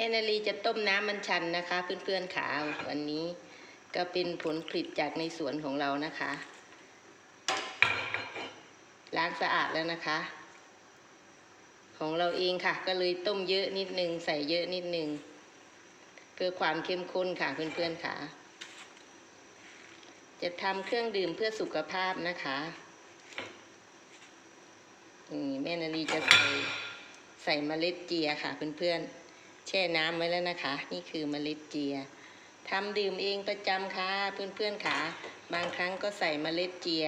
ม่นาลีจะต้มน้ำมันชันนะคะ เพื่อนๆขาวันนี้ก็เป็นผลผลิตจากในสวนของเรานะคะ ล้างสะอาดแล้วนะคะ ของเราเองค่ะ ก็เลยต้มเยอะนิดนึงใส่เยอะนิดนึงเพื่อความเข้มข้นค่ะเพื่อนๆค่ะ จะทำเครื่องดื่มเพื่อสุขภาพนะคะนี่แม่นาลีจะใส่ใส่เมล็ดเจียค่ะเพื่อนๆ แช่น้ำไว้แล้วนะคะ นี่คือเมล็ดเจียทำดื่มเองประจำค่ะเพื่อนๆค่ะ บางครั้งก็ใส่เมล็ดเจีย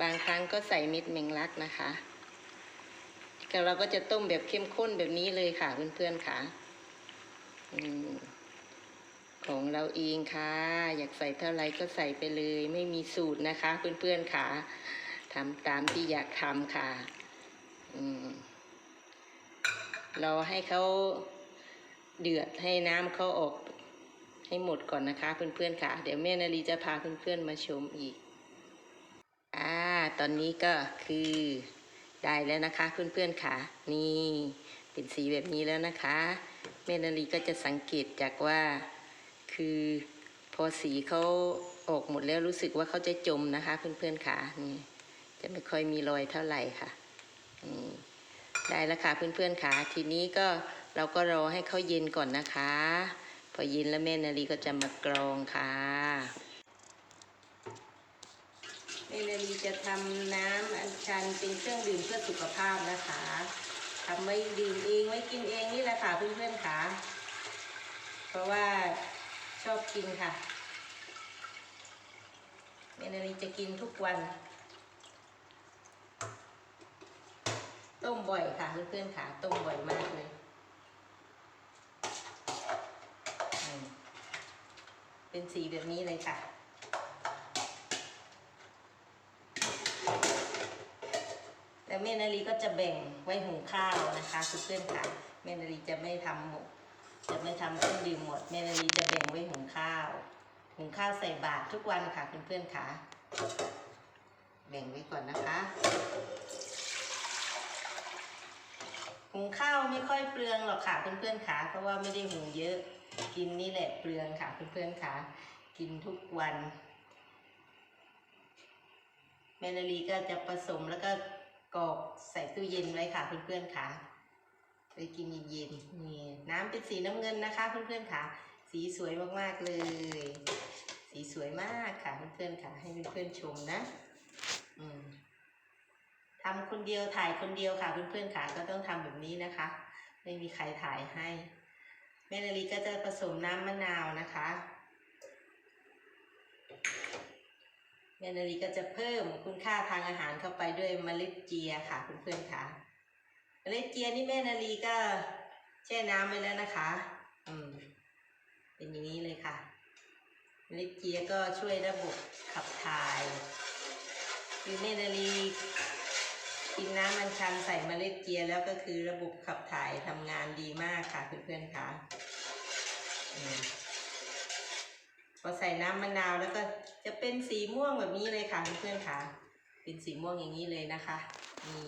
บางครั้งก็ใส่เม็ดแมงลักนะคะก็เราก็จะต้มแบบเข้มข้นแบบนี้เลยค่ะเพื่อนๆค่ะของเราเองค่ะ อยากใส่เท่าไรก็ใส่ไปเลย ไม่มีสูตรนะคะ เพื่อนๆค่ะทำตามที่อยากทำค่ะ อืมเราให้เขา เดือดให้น้ำเขาออกให้หมดก่อนนะคะเพื่อนๆค่ะ เดี๋ยวแม่นาลีจะพาเพื่อนๆมาชมอีกอ่าตอนนี้ก็คือได้แล้วนะคะเพื่อนๆค่ะนี่เป็นสีแบบนี้แล้วนะคะแม่นาลีก็จะสังเกตจากว่า คือพอสีเขาออกหมดแล้วรู้สึกว่าเขาจะจมนะคะเพื่อนๆค่ะนี่จะไม่ค่อยมีรอยเท่าไหร่ค่ะนี่ได้แล้วค่ะเพื่อนๆค่ะทีนี้ก็ เราก็รอให้เขาเย็นก่อนนะคะ พอเย็นแล้วแม่นาลีก็จะมากรองค่ะแม่นาลีจะทำน้ำอัญชันเป็นเครื่องดื่มเพื่อสุขภาพนะคะทำไว้ดื่มเองไว้กินเองนี่แหละค่ะเพื่อนๆค่ะ เพราะว่าชอบกินค่ะแม่นาลีจะกินทุกวัน ต้มบ่อยค่ะเพื่อนๆค่ะ ต้มบ่อยมากเลยอืม เป็นสีแบบนี้เลยค่ะแล้วแม่นาลีก็จะแบ่งไว้หุงข้าวนะคะเพื่อนๆค่ะแม่นาลีจะไม่ทำหมดจะไม่ทำเครื่องดื่มหมดแม่นาลีจะแบ่งไว้หุงข้าว หุงข้าวใส่บาตรทุกวันค่ะเพื่อนๆค่ะ แบ่งไว้ก่อนนะคะหุงข้าวไม่ค่อยเปลืองหรอกค่ะเพื่อนๆค่ะเพราะว่าไม่ได้หุงเยอะ กินนี่แหละเปลืองค่ะเพื่อนๆค่ะ กินทุกวันแมนาลีก็จะผสมแล้วก็กรอกใส่ตู้เย็นไว้ค่ะเพื่อนๆค่ะไปกินเย็นๆนี่น้ำเป็นสีน้ำเงินนะคะเพื่อนๆค่ะ สีสวยมากๆเลย สีสวยมากค่ะเพื่อนๆค่ะ ให้เพื่อนๆชมนะอืมทำคนเดียวถ่ายคนเดียวค่ะเพื่อนๆค่ะ ก็ต้องทำแบบนี้นะคะ ไม่มีใครถ่ายให้ ม่นาลีก็จะผสมน้ำมะนาวนะคะแม่นาลีก็จะเพิ่มคุณค่าทางอาหารเข้าไปด้วยเมล็ดเจียค่ะเพื่อนๆค่ะเมล็ดเจียนี่แม่นาลีก็แช่น้ำไว้แล้วนะคะ อืม เป็นอย่างนี้เลยค่ะเมล็ดเจียก็ช่วยระบบขับถ่ายคือแม่นาลี กินน้ำมันชันใส่เมล็ดเจียแล้วก็คือระบบขับถ่ายทำงานดีมากค่ะเพื่อนๆค่ะพอใส่น้ำมะนาวแล้วก็จะเป็นสีม่วงแบบนี้เลยค่ะเพื่อนๆค่ะ เป็นสีม่วงอย่างนี้เลยนะคะนี่